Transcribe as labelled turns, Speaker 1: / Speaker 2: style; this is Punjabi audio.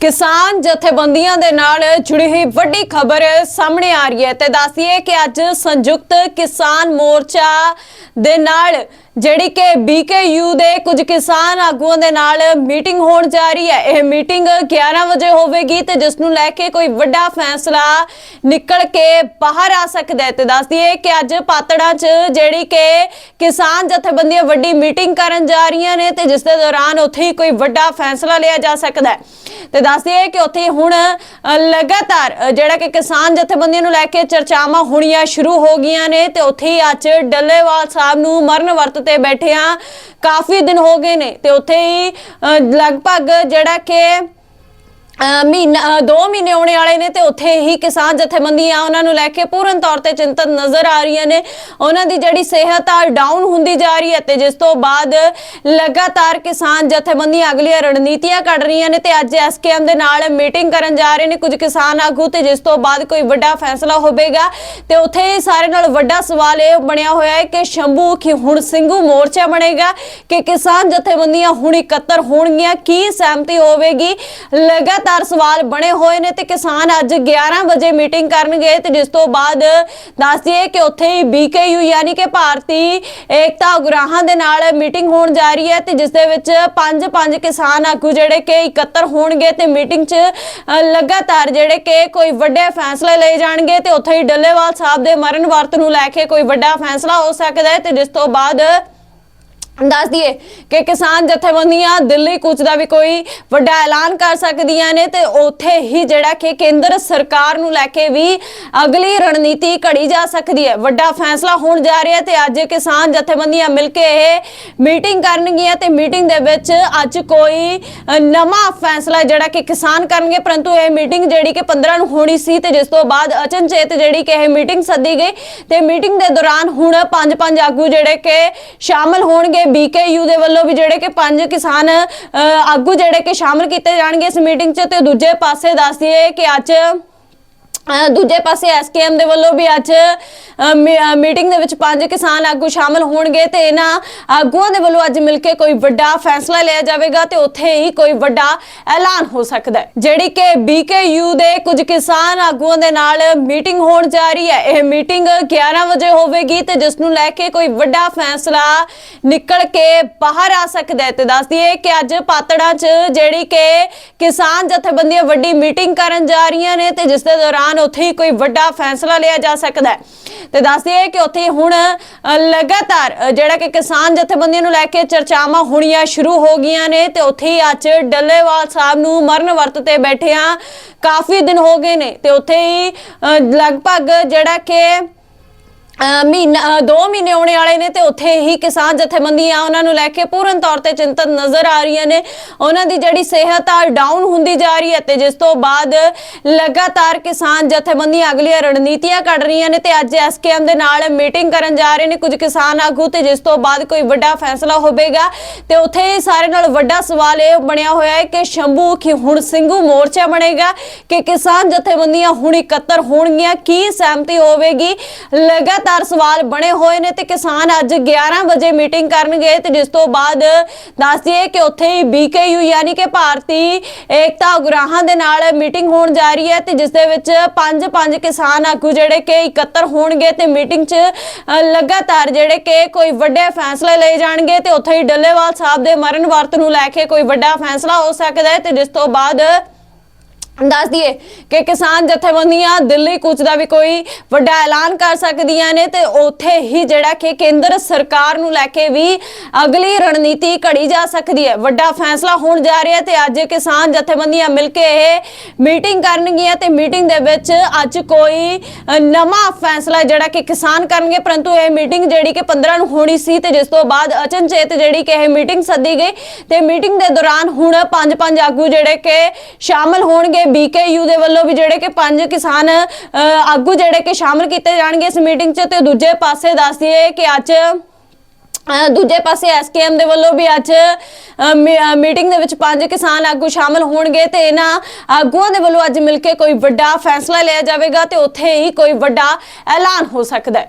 Speaker 1: ਕਿਸਾਨ ਜਥੇਬੰਦੀਆਂ ਦੇ ਨਾਲ ਜੁੜੀ ਹੋਈ ਵੱਡੀ ਖਬਰ ਸਾਹਮਣੇ ਆ ਰਹੀ ਹੈ ਤੇ ਦੱਸੀਏ ਕਿ ਅੱਜ ਸੰਯੁਕਤ ਕਿਸਾਨ ਮੋਰਚਾ ਦੇ ਨਾਲ ਜਿਹੜੀ ਕਿ BKU ਦੇ ਕੁਝ ਕਿਸਾਨ ਆਗੂਆਂ ਦੇ ਨਾਲ ਮੀਟਿੰਗ ਹੋਣ ਜਾ ਰਹੀ ਹੈ। ਇਹ ਮੀਟਿੰਗ 11 ਵਜੇ ਹੋਵੇਗੀ ਤੇ ਜਿਸ ਨੂੰ ਲੈ ਕੇ ਕੋਈ ਵੱਡਾ ਫੈਸਲਾ ਨਿਕਲ ਕੇ ਬਾਹਰ ਆ ਸਕਦਾ ਹੈ। ਤੇ ਦੱਸ ਦਈਏ ਕਿ ਅੱਜ ਪਾਤੜਾਂ 'ਚ ਜਿਹੜੀ ਕਿ ਕਿਸਾਨ ਜਥੇਬੰਦੀਆਂ ਵੱਡੀ ਮੀਟਿੰਗ ਕਰਨ ਜਾ ਰਹੀਆਂ ਨੇ ਤੇ ਜਿਸ ਦੇ ਦੌਰਾਨ ਉੱਥੇ ਹੀ ਕੋਈ ਵੱਡਾ ਫੈਸਲਾ ਲਿਆ ਜਾ ਸਕਦਾ ਹੈ। ਤੇ ਦੱਸ ਦਈਏ ਕਿ ਉੱਥੇ ਹੁਣ ਲਗਾਤਾਰ ਜਿਹੜਾ ਕਿ ਕਿਸਾਨ ਜਥੇਬੰਦੀਆਂ ਨੂੰ ਲੈ ਕੇ ਚਰਚਾਵਾਂ ਹੋਣੀਆਂ ਸ਼ੁਰੂ ਹੋ ਗਈਆਂ ਨੇ ਤੇ ਉੱਥੇ ਹੀ ਅੱਜ ਡੱਲੇਵਾਲ ਸਾਹਿਬ ਨੂੰ ਮਰਨ ਵਰਤ ਤੇ ਬੈਠਿਆਂ ਕਾਫੀ ਦਿਨ ਹੋ ਗਏ ਨੇ ਤੇ ਉੱਥੇ ਹੀ ਅ, ਲਗਭਗ ਜਿਹੜਾ ਕਿ ਮਹੀਨਾ, ਅਹ ਦੋ ਮਹੀਨੇ ਆਉਣੇ ਵਾਲੇ ਨੇ ਤੇ ਉੱਥੇ ਹੀ ਕਿਸਾਨ ਜਥੇਬੰਦੀਆਂ ਉਹਨਾਂ ਨੂੰ ਲੈ ਕੇ ਪੂਰਨ ਤੌਰ ਤੇ ਚਿੰਤਤ ਨਜ਼ਰ ਆ ਰਹੀਆਂ ਨੇ। ਉਹਨਾਂ ਦੀ ਜਿਹੜੀ ਸਿਹਤ ਆ ਡਾਊਨ ਹੁੰਦੀ ਜਾ ਰਹੀ ਹੈ ਤੇ ਜਿਸ ਤੋਂ ਬਾਅਦ ਲਗਾਤਾਰ ਕਿਸਾਨ ਜਥੇਬੰਦੀਆਂ ਅਗਲੀਆਂ ਰਣਨੀਤੀਆਂ ਕੱਢ ਰਹੀਆਂ ਨੇ ਤੇ ਅੱਜ ਐਸਕੇਐਮ ਦੇ ਨਾਲ ਮੀਟਿੰਗ ਕਰਨ ਜਾ ਰਹੇ ਨੇ ਕੁਝ ਕਿਸਾਨ ਆਗੂ ਤੇ ਜਿਸ ਤੋਂ ਬਾਅਦ ਕੋਈ ਵੱਡਾ ਫੈਸਲਾ ਹੋਵੇਗਾ। ਤੇ ਉੱਥੇ ਹੀ ਸਾਰੇ ਨਾਲ ਵੱਡਾ ਸਵਾਲ ਇਹ ਬਣਿਆ ਹੋਇਆ ਹੈ ਕਿ ਸ਼ੰਭੂ ਕਿ ਹੁਣ ਸਿੰਘੂ ਮੋਰਚਾ ਬਣੇਗਾ ਕਿ ਕਿਸਾਨ ਜਥੇਬੰਦੀਆਂ ਹੁਣ ਇਕੱਤਰ ਹੋਣਗੀਆਂ, ਕੀ ਸਹਿਮਤੀ ਹੋਵੇਗੀ? ਲਗਾਤਾਰ ਸਵਾਲ ਬਣੇ ਹੋਏ ਨੇ ਤੇ ਕਿਸਾਨ ਅੱਜ 11 ਵਜੇ ਮੀਟਿੰਗ ਕਰਨਗੇ ਤੇ ਜਿਸ ਤੋਂ ਬਾਅਦ ਦੱਸ ਦਈਏ ਕਿ ਉੱਥੇ ਹੀ BKU ਯਾਨੀ ਕਿ ਭਾਰਤੀ ਏਕਤਾ ਉਗਰਾਹਾਂ ਦੇ ਨਾਲ ਮੀਟਿੰਗ ਹੋਣ ਜਾ ਰਹੀ ਹੈ ਤੇ ਜਿਸ ਦੇ ਵਿੱਚ ਪੰਜ ਪੰਜ ਕਿਸਾਨ ਆਗੂ ਜਿਹੜੇ ਕਿ ਇਕੱਤਰ ਹੋਣਗੇ ਤੇ ਮੀਟਿੰਗ 'ਚ ਲਗਾਤਾਰ ਜਿਹੜੇ ਕਿ ਕੋਈ ਵੱਡੇ ਫੈਸਲੇ ਲਏ ਜਾਣਗੇ ਤੇ ਉੱਥੇ ਹੀ ਡੱਲੇਵਾਲ ਸਾਹਿਬ ਦੇ ਮਰਨ ਵਰਤ ਨੂੰ ਲੈ ਕੇ ਕੋਈ ਵੱਡਾ ਫੈਸਲਾ ਹੋ ਸਕਦਾ ਹੈ ਤੇ ਜਿਸ ਤੋਂ ਬਾਅਦ ਦੱਸ ਦਈਏ ਕਿ ਕਿਸਾਨ ਜਥੇਬੰਦੀਆਂ ਦਿੱਲੀ ਕੂਚ ਦਾ ਵੀ ਕੋਈ ਵੱਡਾ ਐਲਾਨ ਕਰ ਸਕਦੀਆਂ ਨੇ ਤੇ ਉੱਥੇ ਹੀ ਜਿਹੜਾ ਕਿ ਕੇਂਦਰ ਸਰਕਾਰ ਨੂੰ ਲੈ ਕੇ ਵੀ ਅਗਲੀ ਰਣਨੀਤੀ ਘੜੀ ਜਾ ਸਕਦੀ ਹੈ। ਵੱਡਾ ਫੈਸਲਾ ਹੋਣ ਜਾ ਰਿਹਾ ਤੇ ਅੱਜ ਕਿਸਾਨ ਜਥੇਬੰਦੀਆਂ ਮਿਲ ਕੇ ਇਹ ਮੀਟਿੰਗ ਕਰਨਗੀਆਂ ਤੇ ਮੀਟਿੰਗ ਦੇ ਵਿੱਚ ਅੱਜ ਕੋਈ ਨਵਾਂ ਫੈਸਲਾ ਜਿਹੜਾ ਕਿ ਕਿਸਾਨ ਕਰਨਗੇ, ਪਰੰਤੂ ਇਹ ਮੀਟਿੰਗ ਜਿਹੜੀ ਕਿ 15 ਨੂੰ ਹੋਣੀ ਸੀ ਤੇ ਜਿਸ ਤੋਂ ਬਾਅਦ ਅਚਨਚੇਤ ਜਿਹੜੀ ਕਿ ਇਹ ਮੀਟਿੰਗ ਸੱਦੀ ਗਈ ਤੇ ਮੀਟਿੰਗ ਦੇ ਦੌਰਾਨ ਹੁਣ ਪੰਜ ਪੰਜ ਆਗੂ ਜਿਹੜੇ ਕਿ ਸ਼ਾਮਲ ਹੋਣਗੇ। BKU ਦੇ ਵੱਲੋਂ ਵੀ ਜਿਹੜੇ ਕਿ ਪੰਜ ਕਿਸਾਨ ਆਗੂ ਜਿਹੜੇ ਕਿ ਸ਼ਾਮਲ ਕੀਤੇ ਜਾਣਗੇ ਇਸ ਮੀਟਿੰਗ 'ਚ ਤੇ ਦੂਜੇ ਪਾਸੇ ਦੱਸ ਦਈਏ ਕਿ ਅੱਜ ਦੂਜੇ ਪਾਸੇ ਐਸਕੇਐਮ ਦੇ ਵੱਲੋਂ ਵੀ ਅੱਜ ਮੀ- ਮੀਟਿੰਗ ਦੇ ਵਿੱਚ ਪੰਜ ਕਿਸਾਨ ਆਗੂ ਸ਼ਾਮਲ ਹੋਣਗੇ ਤੇ ਇਹਨਾਂ ਆਗੂਆਂ ਦੇ ਵੱਲੋਂ ਅੱਜ ਮਿਲ ਕੇ ਕੋਈ ਵੱਡਾ ਫੈਸਲਾ ਲਿਆ ਜਾਵੇਗਾ ਤੇ ਉੱਥੇ ਹੀ ਕੋਈ ਵੱਡਾ ਐਲਾਨ ਹੋ ਸਕਦਾ ਹੈ। ਜਿਹੜੀ ਕਿ BKU ਦੇ ਕੁਝ ਕਿਸਾਨ ਆਗੂਆਂ ਦੇ ਨਾਲ ਮੀਟਿੰਗ ਹੋਣ ਜਾ ਰਹੀ ਹੈ। ਇਹ ਮੀਟਿੰਗ 11 ਵਜੇ ਹੋਵੇਗੀ ਤੇ ਜਿਸ ਨੂੰ ਲੈ ਕੇ ਕੋਈ ਵੱਡਾ ਫੈਸਲਾ ਨਿਕਲ ਕੇ ਬਾਹਰ ਆ ਸਕਦਾ ਹੈ। ਤੇ ਦੱਸ ਦਈਏ ਕਿ ਅੱਜ ਪਾਤੜਾ 'ਚ ਜਿਹੜੀ ਕਿ ਕਿਸਾਨ ਜਥੇਬੰਦੀਆਂ ਵੱਡੀ ਮੀਟਿੰਗ ਕਰਨ ਜਾ ਰਹੀਆਂ ਨੇ ਤੇ ਜਿਸ ਦੇ ਦੌਰਾਨ ਉੱਥੇ ਕੋਈ ਵੱਡਾ ਫੈਸਲਾ ਲਿਆ ਜਾ ਸਕਦਾ ਹੈ। ਤੇ ਦੱਸ ਦਈਏ ਕਿ ਉੱਥੇ ਹੁਣ ਲਗਾਤਾਰ ਜਿਹੜਾ ਕਿ ਕਿਸਾਨ ਜਥੇਬੰਦੀਆਂ ਨੂੰ ਲੈ ਕੇ ਚਰਚਾਵਾਂ ਹੋਣੀਆਂ ਸ਼ੁਰੂ ਹੋ ਗਈਆਂ ਨੇ ਤੇ ਉੱਥੇ ਹੀ ਅੱਜ ਡੱਲੇਵਾਲ ਸਾਹਿਬ ਨੂੰ ਮਰਨ ਵਰਤ ਤੇ ਬੈਠਿਆਂ ਕਾਫੀ ਦਿਨ ਹੋ ਗਏ ਨੇ ਤੇ ਉੱਥੇ ਹੀ ਲਗਭਗ ਜਿਹੜਾ ਕਿ ਮਹੀਨਾ, ਅਹ ਦੋ ਮਹੀਨੇ ਆਉਣੇ ਵਾਲੇ ਨੇ ਤੇ ਉੱਥੇ ਹੀ ਕਿਸਾਨ ਜਥੇਬੰਦੀਆਂ ਉਹਨਾਂ ਨੂੰ ਲੈ ਕੇ ਪੂਰਨ ਤੌਰ ਤੇ ਚਿੰਤਤ ਨਜ਼ਰ ਆ ਰਹੀਆਂ ਨੇ। ਉਹਨਾਂ ਦੀ ਜਿਹੜੀ ਸਿਹਤ ਆ ਡਾਊਨ ਹੁੰਦੀ ਜਾ ਰਹੀ ਹੈ ਤੇ ਜਿਸ ਤੋਂ ਬਾਅਦ ਲਗਾਤਾਰ ਕਿਸਾਨ ਜਥੇਬੰਦੀਆਂ ਅਗਲੀਆਂ ਰਣਨੀਤੀਆਂ ਕੱਢ ਰਹੀਆਂ ਨੇ ਤੇ ਅੱਜ ਐਸਕੇਐਮ ਦੇ ਨਾਲ ਮੀਟਿੰਗ ਕਰਨ ਜਾ ਰਹੇ ਨੇ ਕੁਝ ਕਿਸਾਨ ਆਗੂ ਤੇ ਜਿਸ ਤੋਂ ਬਾਅਦ ਕੋਈ ਵੱਡਾ ਫੈਸਲਾ ਹੋਵੇਗਾ। ਤੇ ਉੱਥੇ ਹੀ ਸਾਰੇ ਨਾਲ ਵੱਡਾ ਸਵਾਲ ਇਹ ਬਣਿਆ ਹੋਇਆ ਹੈ ਕਿ ਸ਼ੰਭੂ ਕਿ ਹੁਣ ਸਿੰਘੂ ਮੋਰਚਾ ਬਣੇਗਾ ਕਿ ਕਿਸਾਨ ਜਥੇਬੰਦੀਆਂ ਹੁਣ ਇਕੱਤਰ ਹੋਣਗੀਆਂ, ਕੀ ਸਹਿਮਤੀ ਹੋਵੇਗੀ? ਲਗਾਤਾਰ ਸਵਾਲ ਬਣੇ ਹੋਏ ਨੇ ਤੇ ਕਿਸਾਨ ਅੱਜ 11 ਵਜੇ ਮੀਟਿੰਗ ਕਰਨਗੇ ਤੇ ਜਿਸ ਤੋਂ ਬਾਅਦ ਦੱਸ ਦਈਏ ਕਿ ਉੱਥੇ ਹੀ BKU ਯਾਨੀ ਕਿ ਭਾਰਤੀ ਏਕਤਾ ਉਗਰਾਹਾਂ ਦੇ ਨਾਲ ਮੀਟਿੰਗ ਹੋਣ ਜਾ ਰਹੀ ਹੈ ਤੇ ਜਿਸ ਦੇ ਵਿੱਚ ਪੰਜ ਪੰਜ ਕਿਸਾਨ ਆਗੂ ਜਿਹੜੇ ਕਿ ਇਕੱਤਰ ਹੋਣਗੇ ਤੇ ਮੀਟਿੰਗ 'ਚ ਲਗਾਤਾਰ ਜਿਹੜੇ ਕਿ ਕੋਈ ਵੱਡੇ ਫੈਸਲੇ ਲਏ ਜਾਣਗੇ ਤੇ ਉੱਥੇ ਹੀ ਡੱਲੇਵਾਲ ਸਾਹਿਬ ਦੇ ਮਰਨ ਵਰਤ ਨੂੰ ਲੈ ਕੇ ਕੋਈ ਵੱਡਾ ਫੈਸਲਾ ਹੋ ਸਕਦਾ ਹੈ ਤੇ ਜਿਸ ਤੋਂ ਬਾਅਦ ਦੱਸ ਦਈਏ ਕਿ ਕਿਸਾਨ ਜਥੇਬੰਦੀਆਂ ਦਿੱਲੀ ਕੂਚ ਦਾ ਵੀ ਕੋਈ ਵੱਡਾ ਐਲਾਨ ਕਰ ਸਕਦੀਆਂ ਨੇ ਤੇ ਉੱਥੇ ਹੀ ਜਿਹੜਾ ਕਿ ਕੇਂਦਰ ਸਰਕਾਰ ਨੂੰ ਲੈ ਕੇ ਵੀ ਅਗਲੀ ਰਣਨੀਤੀ ਘੜੀ ਜਾ ਸਕਦੀ ਹੈ। ਵੱਡਾ ਫੈਸਲਾ ਹੋਣ ਜਾ ਰਿਹਾ ਤੇ ਅੱਜ ਕਿਸਾਨ ਜਥੇਬੰਦੀਆਂ ਮਿਲ ਕੇ ਇਹ ਮੀਟਿੰਗ ਕਰਨਗੀਆਂ ਤੇ ਮੀਟਿੰਗ ਦੇ ਵਿੱਚ ਅੱਜ ਕੋਈ ਨਵਾਂ ਫੈਸਲਾ ਜਿਹੜਾ ਕਿ ਕਿਸਾਨ ਕਰਨਗੇ, ਪਰੰਤੂ ਇਹ ਮੀਟਿੰਗ ਜਿਹੜੀ ਕਿ 15 ਨੂੰ ਹੋਣੀ ਸੀ ਤੇ ਜਿਸ ਤੋਂ ਬਾਅਦ ਅਚਨਚੇਤ ਜਿਹੜੀ ਕਿ ਇਹ ਮੀਟਿੰਗ ਸੱਦੀ ਗਈ ਤੇ ਮੀਟਿੰਗ ਦੇ ਦੌਰਾਨ ਹੁਣ ਪੰਜ ਪੰਜ ਆਗੂ ਜਿਹੜੇ ਕਿ ਸ਼ਾਮਲ ਹੋਣਗੇ। BKU ਦੇ ਵੱਲੋਂ ਵੀ ਜਿਹੜੇ ਕਿ ਪੰਜ ਕਿਸਾਨ ਆਗੂ ਜਿਹੜੇ ਕਿ ਸ਼ਾਮਲ ਕੀਤੇ ਜਾਣਗੇ ਇਸ ਮੀਟਿੰਗ 'ਚ ਤੇ ਦੂਜੇ ਪਾਸੇ ਦੱਸ ਦਈਏ ਕਿ ਅੱਜ ਅ, ਦੂਜੇ ਪਾਸੇ ਐਸਕੇਐਮ ਦੇ ਵੱਲੋਂ ਵੀ ਅੱਜ ਮੀਟਿੰਗ ਦੇ ਵਿੱਚ ਪੰਜ ਕਿਸਾਨ ਆਗੂ ਸ਼ਾਮਲ ਹੋਣਗੇ ਤੇ ਇਹਨਾਂ ਆਗੂਆਂ ਦੇ ਵੱਲੋਂ ਅੱਜ ਮਿਲ ਕੇ ਕੋਈ ਵੱਡਾ ਫੈਸਲਾ ਲਿਆ ਜਾਵੇਗਾ ਤੇ ਉੱਥੇ ਹੀ ਕੋਈ ਵੱਡਾ ਐਲਾਨ ਹੋ ਸਕਦਾ ਹੈ।